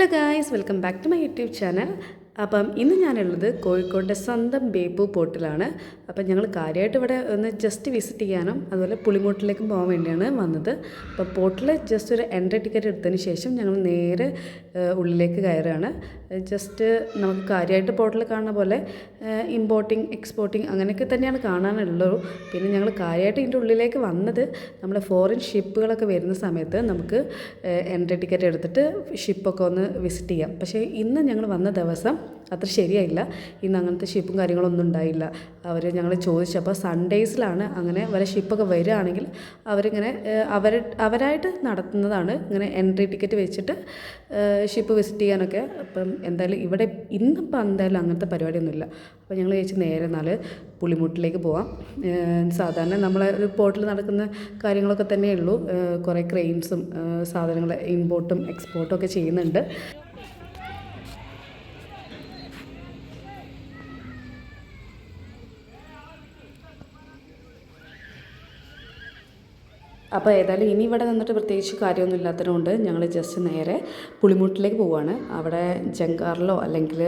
Hello guys, welcome back to my YouTube channel. അപ്പം ഇന്ന് ഞാനുള്ളത് കോഴിക്കോട്ടെ സ്വന്തം ബേപ്പൂ പോർട്ടിലാണ് അപ്പം ഞങ്ങൾ കാര്യമായിട്ട് ഇവിടെ ഒന്ന് ജസ്റ്റ് വിസിറ്റ് ചെയ്യാനും അതുപോലെ പുളിമൂട്ടിലേക്കും പോകാൻ വേണ്ടിയാണ് വന്നത് അപ്പം പോർട്ടിൽ ജസ്റ്റ് ഒരു എൻട്രി ടിക്കറ്റ് എടുത്തതിന് ശേഷം ഞങ്ങൾ നേരെ ഉള്ളിലേക്ക് കയറുകയാണ് ജസ്റ്റ് നമുക്ക് കാര്യമായിട്ട് പോർട്ടിൽ കാണുന്ന പോലെ ഇമ്പോർട്ടിങ് എക്സ്പോർട്ടിങ് അങ്ങനെയൊക്കെ തന്നെയാണ് കാണാനുള്ളൂ പിന്നെ ഞങ്ങൾ കാര്യമായിട്ട് ഇതിൻ്റെ ഉള്ളിലേക്ക് വന്നത് നമ്മുടെ ഫോറിൻ ഷിപ്പുകളൊക്കെ വരുന്ന സമയത്ത് നമുക്ക് എൻട്രി ടിക്കറ്റ് എടുത്തിട്ട് ഷിപ്പൊക്കെ ഒന്ന് വിസിറ്റ് ചെയ്യാം പക്ഷേ ഇന്ന് ഞങ്ങൾ വന്ന ദിവസം അത്ര ശരിയായില്ല ഇന്ന് അങ്ങനത്തെ ഷിപ്പും കാര്യങ്ങളൊന്നും ഉണ്ടായില്ല അവർ ഞങ്ങൾ ചോദിച്ചപ്പോൾ സൺഡേസിലാണ് അങ്ങനെ വല്ല ഷിപ്പൊക്കെ വരികയാണെങ്കിൽ അവരിങ്ങനെ അവർ അവരായിട്ട് നടത്തുന്നതാണ് ഇങ്ങനെ എൻട്രി ടിക്കറ്റ് വെച്ചിട്ട് ഷിപ്പ് വിസിറ്റ് ചെയ്യാനൊക്കെ അപ്പം എന്തായാലും ഇവിടെ ഇന്നിപ്പോൾ എന്തായാലും അങ്ങനത്തെ പരിപാടിയൊന്നുമില്ല അപ്പോൾ ഞങ്ങൾ ചേച്ചി നേരെ നാല് പുളിമുട്ടിലേക്ക് പോവാം സാധാരണ നമ്മളെ ഒരു പോർട്ടിൽ നടക്കുന്ന കാര്യങ്ങളൊക്കെ തന്നെയുള്ളൂ കുറേ ക്രെയിൻസും സാധനങ്ങൾ ഇമ്പോർട്ടും എക്സ്പോർട്ടും ഒക്കെ ചെയ്യുന്നുണ്ട് അപ്പോൾ ഏതായാലും ഇനി ഇവിടെ നിന്നിട്ട് പ്രത്യേകിച്ച് കാര്യമൊന്നും ഇല്ലാത്തതുകൊണ്ട് ഞങ്ങൾ ജസ്റ്റ് നേരെ പുളിമുട്ടിലേക്ക് പോവുകയാണ് അവിടെ ജങ്കാറിലോ അല്ലെങ്കിൽ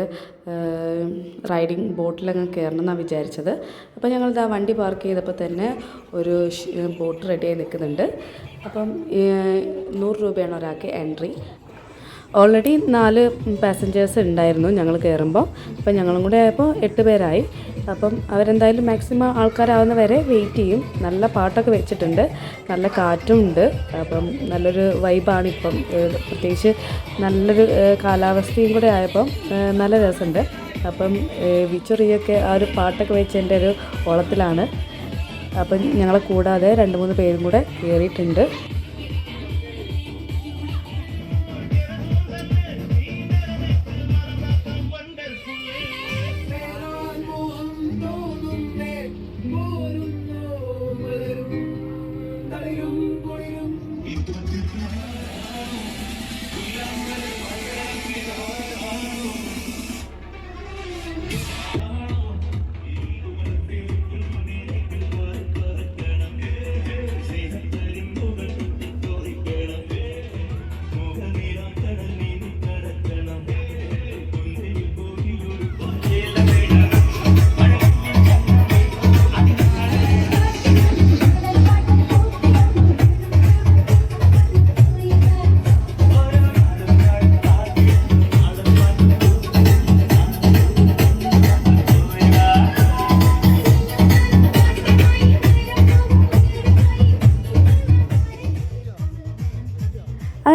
റൈഡിങ് ബോട്ടിലങ്ങ് കയറണം എന്നാണ് വിചാരിച്ചത് അപ്പോൾ ഞങ്ങളിതാ വണ്ടി പാർക്ക് ചെയ്തപ്പോൾ തന്നെ ഒരു ബോട്ട് റെഡിയായി നിൽക്കുന്നുണ്ട് അപ്പം നൂറ് രൂപയാണ് ഒരാൾക്ക് എൻട്രി ഓൾറെഡി നാല് പാസഞ്ചേഴ്സ് ഉണ്ടായിരുന്നു ഞങ്ങൾ കയറുമ്പോൾ അപ്പം ഞങ്ങളും കൂടെ ആയപ്പോൾ എട്ട് പേരായി അപ്പം അവരെന്തായാലും മാക്സിമം ആൾക്കാരാവുന്ന വരെ വെയിറ്റ് ചെയ്യും നല്ല പാട്ടൊക്കെ വെച്ചിട്ടുണ്ട് നല്ല കാറ്റും ഉണ്ട് അപ്പം നല്ലൊരു വൈബാണ് ഇപ്പം പ്രത്യേകിച്ച് നല്ലൊരു കാലാവസ്ഥയും കൂടെ ആയപ്പം നല്ല രസമുണ്ട് അപ്പം വിച്ചൊറിയൊക്കെ ആ ഒരു പാട്ടൊക്കെ വെച്ചതിൻ്റെ ഒരു ഓളത്തിലാണ് അപ്പം ഞങ്ങളെ കൂടാതെ രണ്ട് മൂന്ന് പേരും കൂടെ കയറിയിട്ടുണ്ട്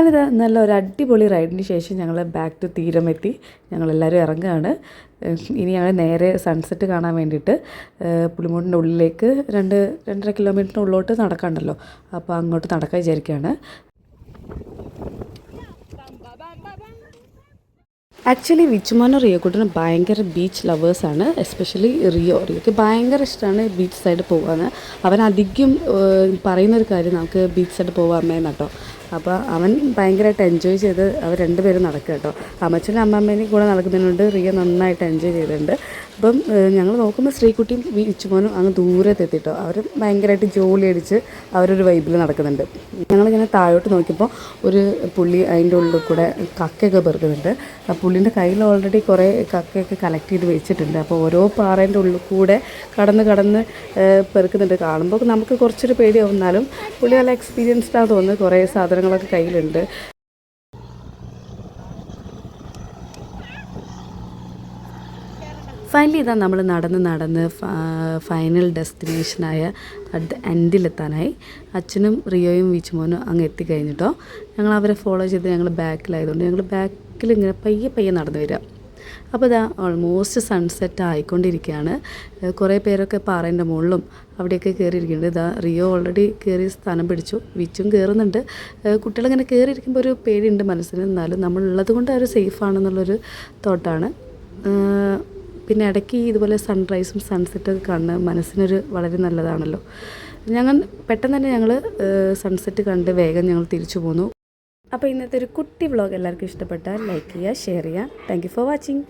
അങ്ങനെ നല്ല ഒരു അടിപൊളി റൈഡിന് ശേഷം ഞങ്ങൾ ബാക്ക് ടു തീരം എത്തി ഞങ്ങളെല്ലാവരും ഇറങ്ങുകയാണ് ഇനി ഞങ്ങൾ നേരെ സൺസെറ്റ് കാണാൻ വേണ്ടിയിട്ട് പുളിമൂടിൻ്റെ ഉള്ളിലേക്ക് രണ്ട് രണ്ടര കിലോമീറ്ററിന് ഉള്ളോട്ട് നടക്കാണ്ടല്ലോ അപ്പോൾ അങ്ങോട്ട് നടക്കാൻ വിചാരിക്കുകയാണ് ആക്ച്വലി റിയോ കൂട്ടിന് ഭയങ്കര ബീച്ച് ലവേഴ്സാണ് എസ്പെഷ്യലി റിയോ റിയോക്ക് ഭയങ്കര ഇഷ്ടമാണ് ബീച്ച് സൈഡ് പോകാന്ന് അവൻ അധികം പറയുന്നൊരു കാര്യം നമുക്ക് ബീച്ച് സൈഡ് പോകാമേന്ന് കേട്ടോ അപ്പോൾ അവൻ ഭയങ്കരമായിട്ട് എൻജോയ് ചെയ്ത് അവർ രണ്ടുപേരും നടക്കുക കേട്ടോ അമ്മച്ചനും അമ്മമ്മേനെയും കൂടെ നടക്കുന്നതിനുണ്ട് റിയ നന്നായിട്ട് എൻജോയ് ചെയ്തിട്ടുണ്ട് അപ്പം ഞങ്ങൾ നോക്കുമ്പോൾ ശ്രീകുട്ടിയും വിച്ചുമോനും അങ്ങ് ദൂരത്തെത്തിട്ടോ എത്തിയിട്ടോ അവർ ഭയങ്കരമായിട്ട് ജോലി അടിച്ച് അവരൊരു വൈബിൽ നടക്കുന്നുണ്ട് ഞങ്ങളിങ്ങനെ താഴോട്ട് നോക്കിയപ്പോൾ ഒരു പുള്ളി അതിൻ്റെ ഉള്ളിൽ കൂടെ കക്കയൊക്കെ പെറുക്കുന്നുണ്ട് ആ പുള്ളിൻ്റെ കയ്യിൽ ഓൾറെഡി കുറേ കക്കയൊക്കെ കളക്ട് ചെയ്ത് വെച്ചിട്ടുണ്ട് അപ്പോൾ ഓരോ പാറേൻ്റെ ഉള്ളിൽ കൂടെ കടന്ന് കടന്ന് പെറുക്കുന്നുണ്ട് കാണുമ്പോൾ നമുക്ക് കുറച്ചൊരു പേടിയാവുന്നാലും പുള്ളി നല്ല എക്സ്പീരിയൻസ്ഡാണെന്ന് തോന്നുന്നത് കുറേ സാധനങ്ങളൊക്കെ കയ്യിലുണ്ട് ഫൈനലി ഇതാ നമ്മൾ നടന്ന് നടന്ന് ഫൈനൽ ഡെസ്റ്റിനേഷനായ അറ്റ് ദ എൻഡിലെത്താനായി അച്ഛനും റിയോയും വീച്ചുമോനും അങ്ങ് എത്തിക്കഴിഞ്ഞിട്ടോ ഞങ്ങൾ അവരെ ഫോളോ ചെയ്ത് ഞങ്ങൾ ബാക്കിലായതുകൊണ്ട് ഞങ്ങൾ ബാക്കിൽ ഇങ്ങനെ പയ്യെ പയ്യെ നടന്നു വരിക അപ്പോൾ ഇതാ ഓൾമോസ്റ്റ് സൺസെറ്റ് ആയിക്കൊണ്ടിരിക്കുകയാണ് കുറേ പേരൊക്കെ പാറേൻ്റെ മുകളിലും അവിടെയൊക്കെ കയറിയിരിക്കുന്നുണ്ട് ഇതാ റിയോ ഓൾറെഡി കയറി സ്ഥാനം പിടിച്ചു വിച്ചും കയറുന്നുണ്ട് കുട്ടികളിങ്ങനെ കയറിയിരിക്കുമ്പോൾ ഒരു പേടിയുണ്ട് മനസ്സിൽ എന്നാലും നമ്മളുള്ളത് കൊണ്ട് അവർ സേഫ് ആണെന്നുള്ളൊരു തോട്ടാണ് പിന്നെ ഇടയ്ക്ക് ഇതുപോലെ സൺറൈസും സൺസെറ്റൊക്കെ കാണുന്നത് മനസ്സിനൊരു വളരെ നല്ലതാണല്ലോ ഞങ്ങൾ പെട്ടെന്ന് തന്നെ ഞങ്ങൾ സൺസെറ്റ് കണ്ട് വേഗം ഞങ്ങൾ തിരിച്ചു പോന്നു അപ്പോൾ ഇന്നത്തെ ഒരു കുട്ടി വ്ളോഗ് എല്ലാവർക്കും ഇഷ്ടപ്പെട്ടാൽ ലൈക്ക് ചെയ്യുക ഷെയർ ചെയ്യുക താങ്ക് ഫോർ വാച്ചിങ്